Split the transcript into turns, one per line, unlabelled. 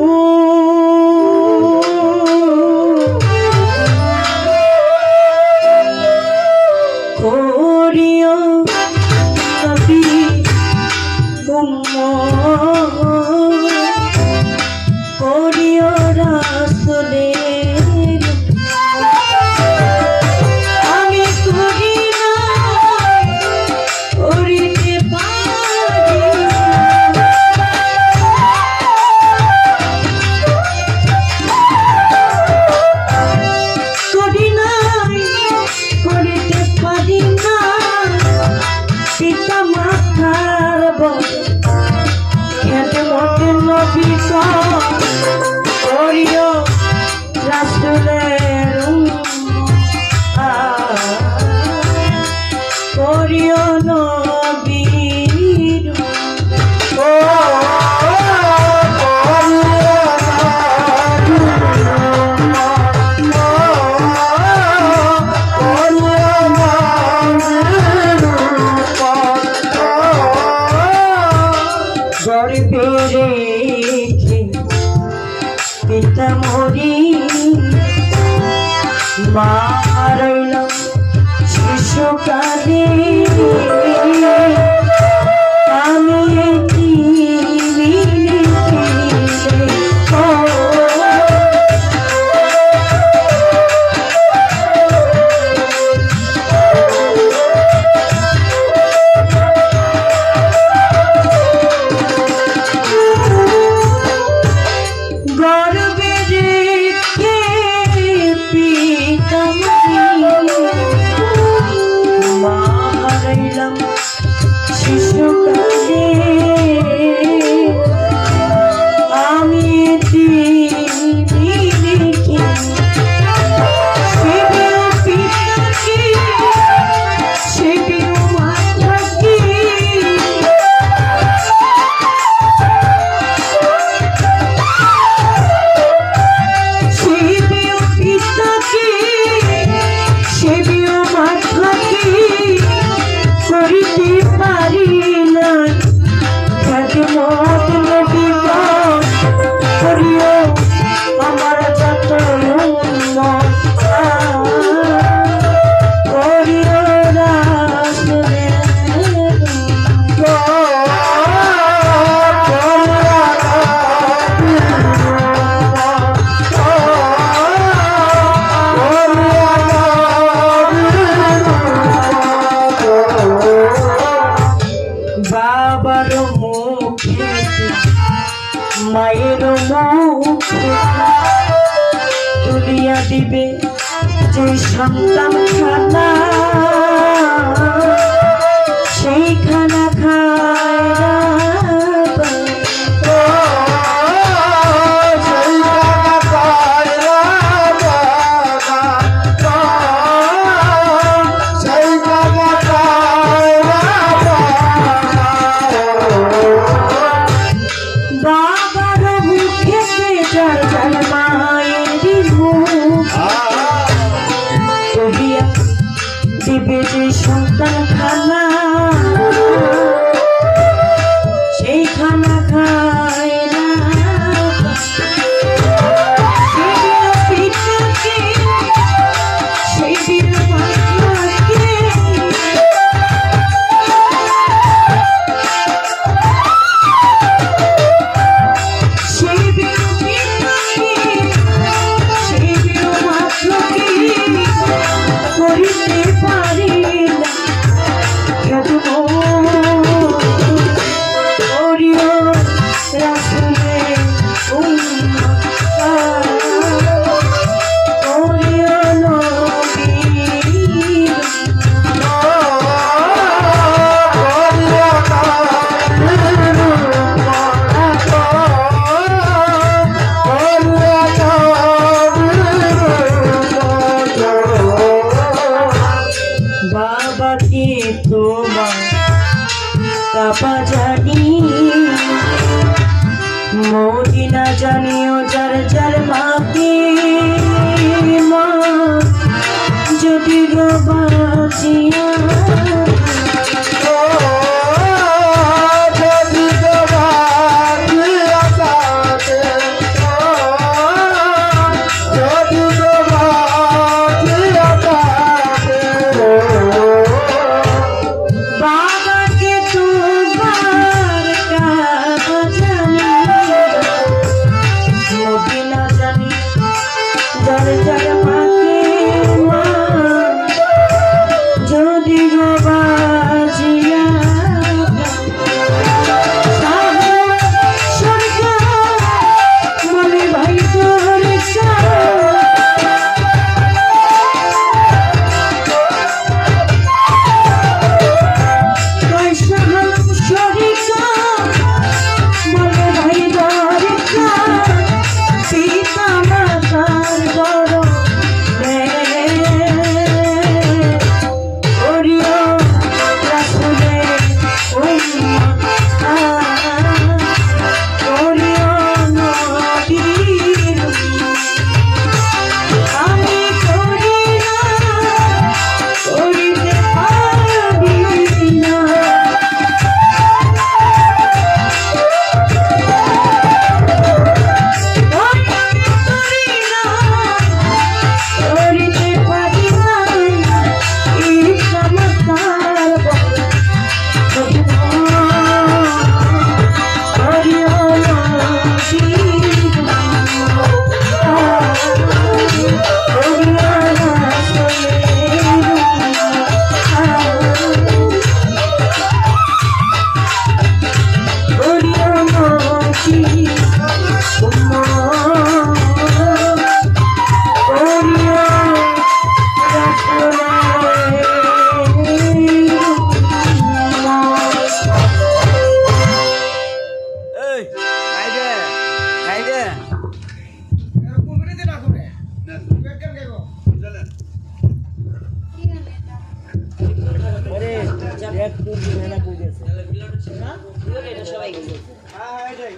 Oh. রেখে পিতা মরি মারল শিশুকালী। বাবার মুখে মায়ের মুখে তুলিয়া দিবে যে সন্তান খানা। বাকি তোমার কাপা জানি। মদিনা জানিও যার যার বাকি মা যদি গো বাঁচি
সবাই
হ্যাঁ এটাই।